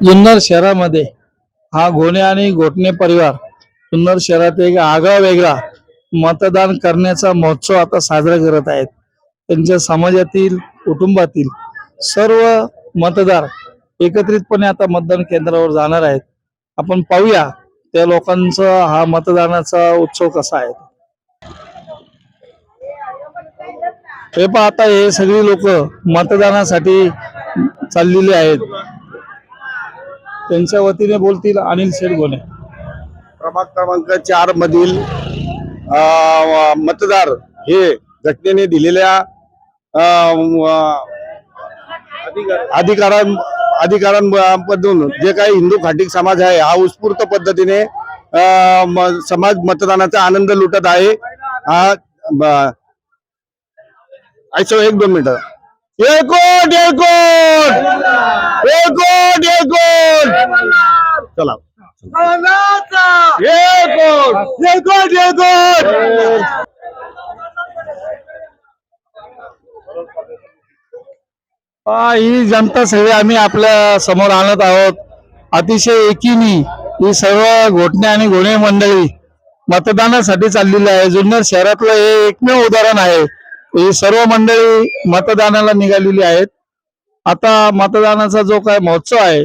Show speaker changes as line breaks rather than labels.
जुन्नर शहरामध्ये हा घोणे आणि घोटणे परिवार जुन्नर शहरात एक आगळा वेगळा मतदान करण्याचा महोत्सव आता साजरा करत आहेत. त्यांच्या समाजातील कुटुंबातील सर्व मतदार एकत्रितपणे आता मतदान केंद्रावर जाणार आहेत. आपण पाहूया त्या लोकांचा हा मतदानाचा उत्सव कसा आहे. हे पहा आता हे सगळी लोक मतदानासाठी चाललेली आहेत. त्यांच्या वतीने बोलतील अनिल शेडगोने.
क्रमांक क्रमांक चार मधील अ, मतदार हे घटनेने दिलेल्या अधिकारां अधिकारांमधून जे काही हिंदू खाटिक समाज आहे हा उत्स्फूर्त पद्धतीने समाज मतदानाचा आनंद लुटत आहे. हा ब- एक दोन मिनिटं. एकूण एकूण एक एकूण
पहा, ही जनता सगळी आम्ही आपल्यासमोर आणत आहोत. अतिशय एकीने ही सर्व घोटणे आणि घोणे मंडळी मतदानासाठी चाललेली आहे. जुन्नर शहरातलं हे एकमेव उदाहरण आहे. ही सर्व मंडळी मतदानाला निघालेली आहेत. आता मतदानाचा जो काय महोत्सव आहे